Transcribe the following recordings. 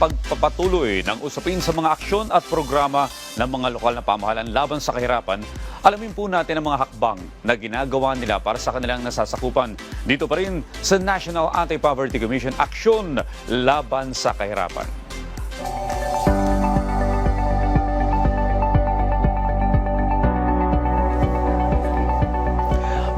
pagpapatuloy ng usapin sa mga aksyon at programa ng mga lokal na pamahalaan laban sa kahirapan, alamin po natin ang mga hakbang na ginagawa nila para sa kanilang nasasakupan. Dito pa rin sa National Anti-Poverty Commission Aksyon Laban sa Kahirapan.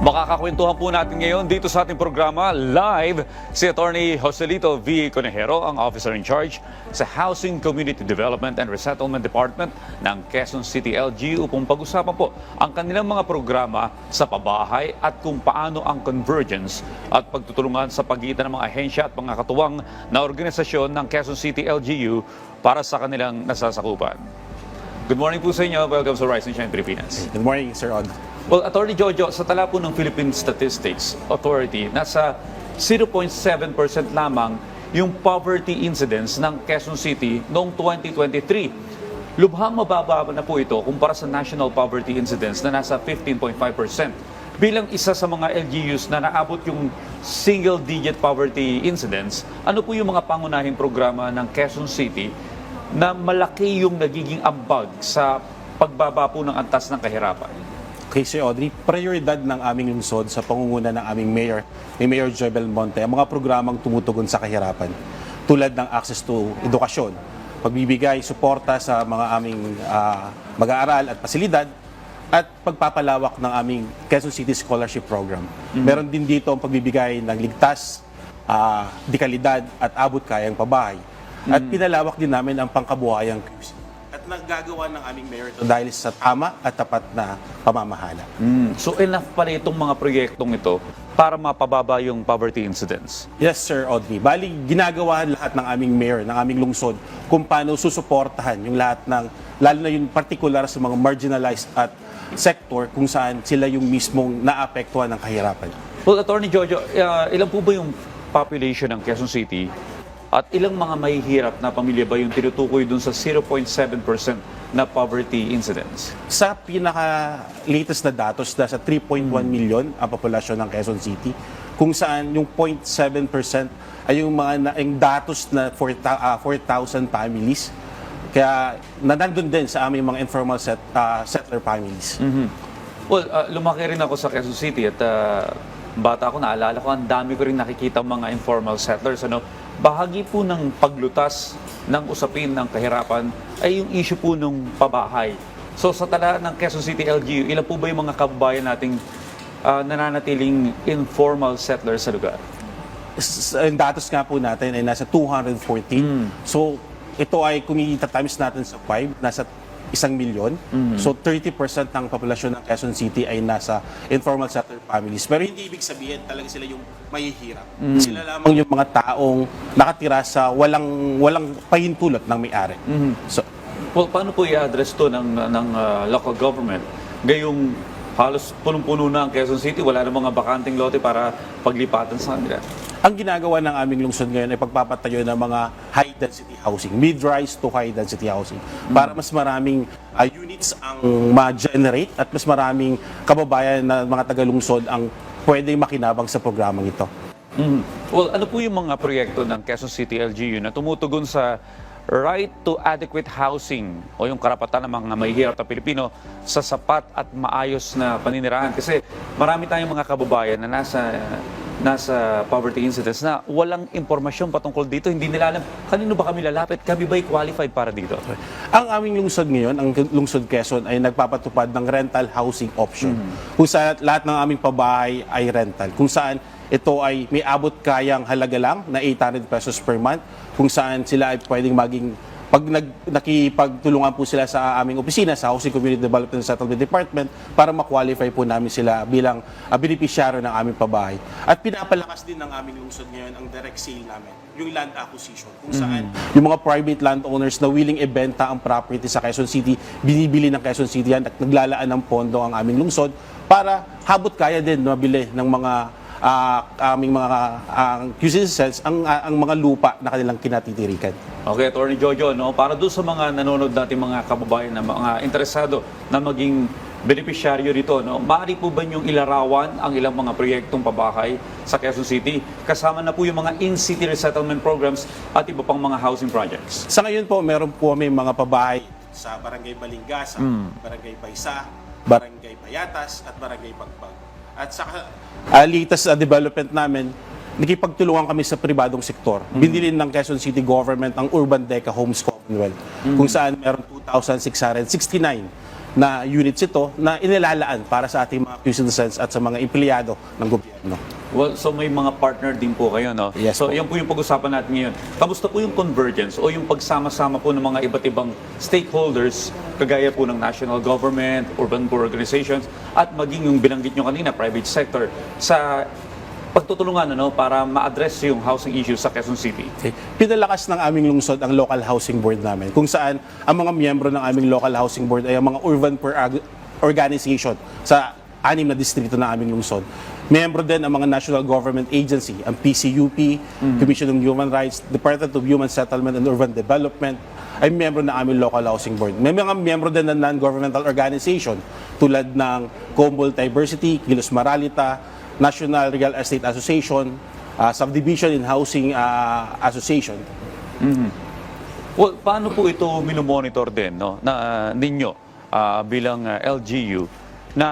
Makakakwentuhan po natin ngayon dito sa ating programa live si Attorney Joselito V. Conejero, ang officer in charge sa Housing Community Development and Resettlement Department ng Quezon City LG upang pag-usapan po ang kanilang mga programa sa pabahay at kung paano ang convergence at pagtutulungan sa pagitan ng mga ahensya at mga katuwang na organisasyon ng Quezon City LGU para sa kanilang nasasakupan. Good morning po sa inyo. Welcome sa Rise and Shine Pilipinas. Good morning, Sir Od. Well, Attorney Jojo, sa tala po ng Philippine Statistics Authority, nasa 0.7% lamang yung poverty incidence ng Quezon City noong 2023. Lubhang mababa na po ito kumpara sa national poverty incidence na nasa 15.5%. Bilang isa sa mga LGUs na naabot yung single-digit poverty incidence, ano po yung mga pangunahing programa ng Quezon City na malaki yung nagiging ambag sa pagbaba po ng antas ng kahirapan? Okay, Sir Audrey, prioridad ng aming lungsod sa pangunguna ng aming mayor, ni Mayor Joy Belmonte, ang mga programang tumutugon sa kahirapan tulad ng access to edukasyon, pagbibigay suporta sa mga aming ah, mag-aaral at pasilidad, at pagpapalawak ng aming Quezon City Scholarship Program. Meron din dito ang pagbibigay ng ligtas, ah, dekalidad at abot kayang pabahay. At pinalawak din namin ang pangkabuhayang nagagawa ng aming mayor ito dahil sa tama at tapat na pamamahala. Mm. So enough pala itong mga proyektong ito para mapababa yung poverty incidence. Yes, Sir Audrey. Bali, ginagawa lahat ng aming mayor, ng aming lungsod, kung paano susuportahan yung lahat ng, lalo na yung particular sa mga marginalized at sector kung saan sila yung mismong naapektuhan ng kahirapan. Well, Attorney Jojo, uh, ilan po ba yung population ng Quezon City at ilang mga mahihirap na pamilya ba yung tinutukoy dun sa 0.7% na poverty incidence? Sa pinaka-latest na datos, nasa 3.1 million ang populasyon ng Quezon City, kung saan yung 0.7% ay yung mga na, yung datos na 4,000 ah, 4,000 families. Kaya na nandun din sa aming mga informal set, ah, settler families. Well, uh, lumaki rin ako sa Quezon City at uh, bata ako, naalala ko, ang dami ko rin nakikita mga informal settlers. Ano? Bahagi po ng paglutas ng usapin ng kahirapan ay yung issue po ng pabahay. So sa tala ng Quezon City LGU, ilan po ba yung mga kababayan nating uh, nananatiling informal settlers sa lugar? Ang datos nga po natin ay nasa 214. So, ito ay kung i-times natin sa 5, nasa isang milyon. So, 30% ng populasyon ng Quezon City ay nasa informal settler families. Pero hindi ibig sabihin talaga sila yung mahihirap. Sila lamang yung mga taong nakatira sa walang walang pahintulot ng may-ari. So, Well, paano po i-address to ng, ng uh, local government? Gayong halos punong-puno na ang Quezon City, wala na mga bakanting lote para paglipatan sa kanila. Ang ginagawa ng aming lungsod ngayon ay pagpapatayo ng mga high-density housing, mid-rise to high-density housing, para mas maraming uh, units ang ma-generate at mas maraming kababayan na mga taga-lungsod ang pwedeng makinabang sa programang ito. Mhm. Well, ano po yung mga proyekto ng Quezon City LGU na tumutugon sa right to adequate housing o yung karapatan ng mga mahihirap na Pilipino sa sapat at maayos na paninirahan? Kasi marami tayong mga kababayan na nasa nasa poverty incidence na walang impormasyon patungkol dito. Hindi nila alam, kanino ba kami lalapit? Kami ba'y qualified para dito? Ang aming lungsod ngayon, ang lungsod Quezon ay nagpapatupad ng rental housing option. Kung saan lahat ng aming pabahay ay rental. Kung saan ito ay may abot kayang halaga lang na 800 pesos per month. Kung saan sila ay pwedeng maging pag nag, nakipagtulungan po sila sa aming opisina sa Housing Community Development and Settlement Department para ma-qualify po namin sila bilang uh, beneficiaryo ng aming pabahay. At pinapalakas din ng aming lungsod ngayon ang direct sale namin, yung land acquisition, kung saan yung mga private landowners na willing ibenta ang property sa Quezon City, binibili ng Quezon City yan at naglalaan ng pondo ang aming lungsod para habot kaya din mabili ng mga ah, aming mga uh, citizens ang, ah, ang mga lupa na kanilang kinatitirikan. Okay, Attorney Jojo, no? para doon sa mga nanonood natin mga kababayan na mga interesado na maging benepisyaryo rito, no? Maaari po ba niyong ilarawan ang ilang mga proyektong pabahay sa Quezon City? Kasama na po yung mga in-city resettlement programs at iba pang mga housing projects. Sa ngayon po, meron po kami mga pabahay sa Barangay Balingasa, Barangay Baysa, Barangay Payatas, at Barangay Pagpag. At sa uh, latest uh, development namin, nakipagtulungan kami sa pribadong sektor. Binilin ng Quezon City Government ang Urban Deca Homes Commonwealth, kung saan meron 2,669 na units ito na inilalaan para sa ating mga citizens at sa mga empleyado ng gobyerno. Well, so may mga partner din po kayo, no? Yes so po. yan po yung pag-usapan natin ngayon. Kamusta po yung convergence o yung pagsama-sama po ng mga iba't ibang stakeholders, kagaya po ng national government, urban poor organizations, at maging yung binanggit nyo kanina, private sector, sa pagtutulungan ano, para ma-address yung housing issues sa Quezon City. Okay. Pinalakas ng aming lungsod ang local housing board namin kung saan ang mga miyembro ng aming local housing board ay ang mga urban ag- organization sa anim na distrito ng aming lungsod. Miyembro din ang mga national government agency, ang PCUP, Commission on Human Rights, Department of Human Settlement and Urban Development, ay miyembro ng aming local housing board. May mga miyembro din ng non-governmental organization tulad ng Combol Diversity, Kilos Maralita, National Real Estate Association, uh, Subdivision in Housing uh, Association, Well, paano po ito minomonitor din no, na ah, ninyo ah, bilang ah, LGU na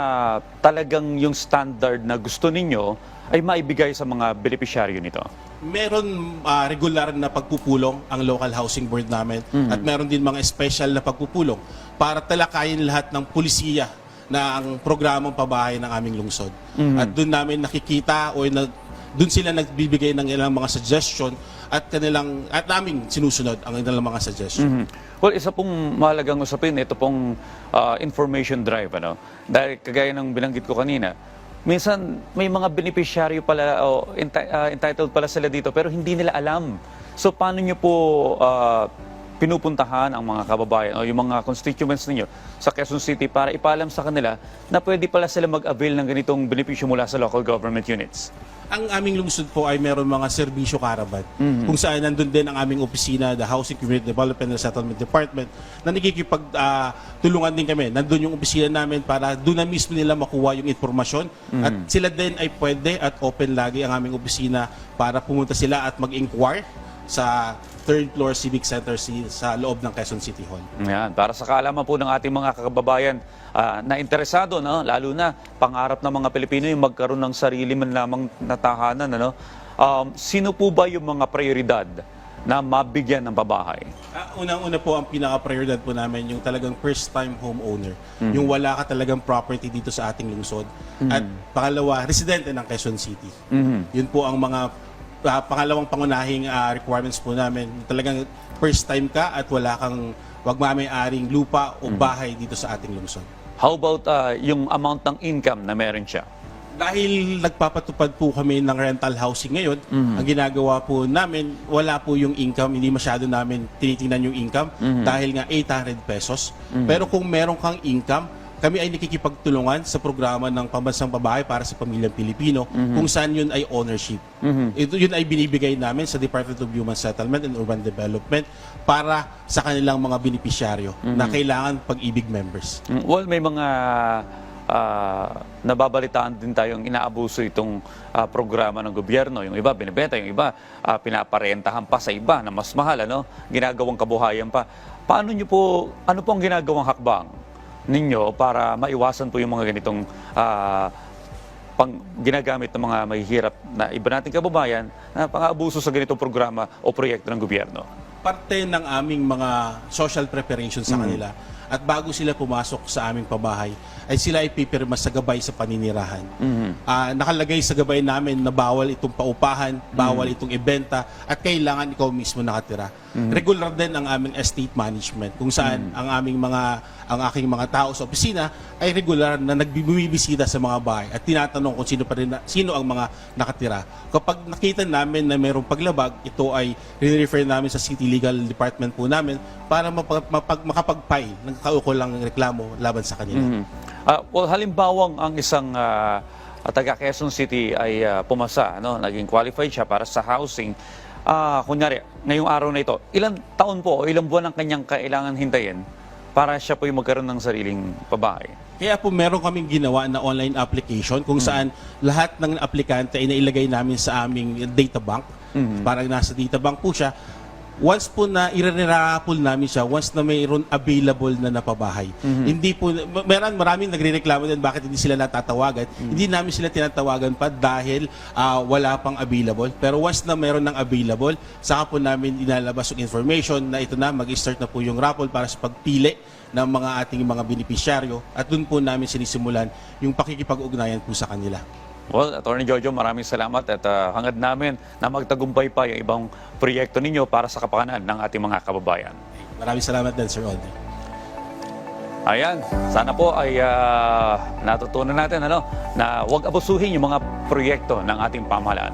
talagang yung standard na gusto ninyo ay maibigay sa mga benepisyaryo nito? Meron ah, regular na pagpupulong ang local housing board namin at meron din mga special na pagpupulong para talakayin lahat ng pulisiya na ang programang pabahay ng aming lungsod. At doon namin nakikita o na, doon sila nagbibigay ng ilang mga suggestion at kanilang at namin sinusunod ang ilang mga suggestion. Mhm. Well, isa pong mahalagang usapin, ito pong ah, information drive. Ano? Dahil kagaya ng binanggit ko kanina, minsan may mga beneficiaryo pala o enti- ah, entitled pala sila dito pero hindi nila alam. So paano nyo po ah, pinupuntahan ang mga kababayan o yung mga constituents ninyo sa Quezon City para ipaalam sa kanila na pwede pala sila mag-avail ng ganitong benepisyo mula sa local government units? Ang aming lungsod po ay meron mga serbisyo karaban kung saan nandun din ang aming opisina, the Housing Community Development and Settlement Department na nakikipag ah, tulungan din kami. Nandun yung opisina namin para doon na mismo nila makuha yung informasyon at sila din ay pwede at open lagi ang aming opisina para pumunta sila at mag-inquire sa third floor Civic Center si- sa loob ng Quezon City Hall. Yan, para sa kaalaman po ng ating mga kababayan ah, na interesado, no? lalo na pangarap ng mga Pilipino yung magkaroon ng sarili man lamang na tahanan. Ano? Um, sino po ba yung mga prioridad na mabigyan ng pabahay? Ah, Unang-una po ang pinaka-prioridad po namin yung talagang first-time homeowner. Yung wala ka talagang property dito sa ating lungsod. At pangalawa, residente ng Quezon City. Yun po ang mga ah, pangalawang pangunahing ah, requirements po namin. Talagang first-time ka at wala kang wag mamay-aring lupa o bahay dito sa ating lungsod. How about ah, yung amount ng income na meron siya? Dahil nagpapatupad po kami ng rental housing ngayon, ang ginagawa po namin, wala po yung income, hindi masyado namin tinitingnan yung income dahil nga 800 pesos. Pero kung meron kang income, kami ay nakikipagtulungan sa programa ng Pambansang Babae para sa Pamilyang Pilipino kung saan yun ay ownership. Ito yun ay binibigay namin sa Department of Human Settlement and Urban Development para sa kanilang mga benepisyaryo na kailangan pag-ibig members. Mm, Well, may mga ah, nababalitaan din tayong inaabuso itong ah, programa ng gobyerno. Yung iba binibenta, yung iba ah, pinaparentahan pa sa iba na mas mahal, ano? ginagawang kabuhayan pa. Paano nyo po, ano po ang ginagawang hakbang ninyo para maiwasan po yung mga ganitong ah, pang ginagamit ng mga mahihirap na iba nating kababayan na pang-abuso sa ganitong programa o proyekto ng gobyerno? parte ng aming mga social preparation sa kanila. At bago sila pumasok sa aming pabahay, ay sila ay pipirma sa gabay sa paninirahan. Ah, nakalagay sa gabay namin na bawal itong paupahan, bawal itong ibenta, at kailangan ikaw mismo nakatira. Regular din ang aming estate management, kung saan ang aming mga ang aking mga tao sa opisina ay regular na nagbibisita sa mga bahay at tinatanong kung sino pa rin na- sino ang mga nakatira. Kapag nakita namin na mayroong paglabag, ito ay refer namin sa City Legal Department po namin para mapag, mapag, makapag-file ng kaukulang reklamo laban sa kanila. Mhm. Ah, well, halimbawang ang isang ah, taga Quezon City ay ah, pumasa, ano, naging qualified siya para sa housing. Ah, kunyari, ngayong araw na ito, ilang taon po o ilang buwan ang kanyang kailangan hintayin para siya po yung magkaroon ng sariling pabahay? Kaya po meron kaming ginawa na online application kung saan lahat ng aplikante ay nailagay namin sa aming data bank. Parang nasa data bank po siya. Once po na irirapol namin siya, once na mayroon available na napabahay. Hindi po, meron maraming nagrereklamo din bakit hindi sila natatawagan. Hindi namin sila tinatawagan pa dahil ah, wala pang available. Pero once na meron ng available, saka po namin inalabas yung information na ito na, mag-start na po yung raffle para sa pagpili ng mga ating mga benepisyaryo at doon po namin sinisimulan yung pakikipag-ugnayan po sa kanila. Well, Attorney Jojo, maraming salamat at uh, hangad namin na magtagumpay pa yung ibang proyekto ninyo para sa kapakanan ng ating mga kababayan. Maraming salamat din, Sir Audrey. Ayan, sana po ay ah, natutunan natin ano, na huwag abusuhin yung mga proyekto ng ating pamahalaan.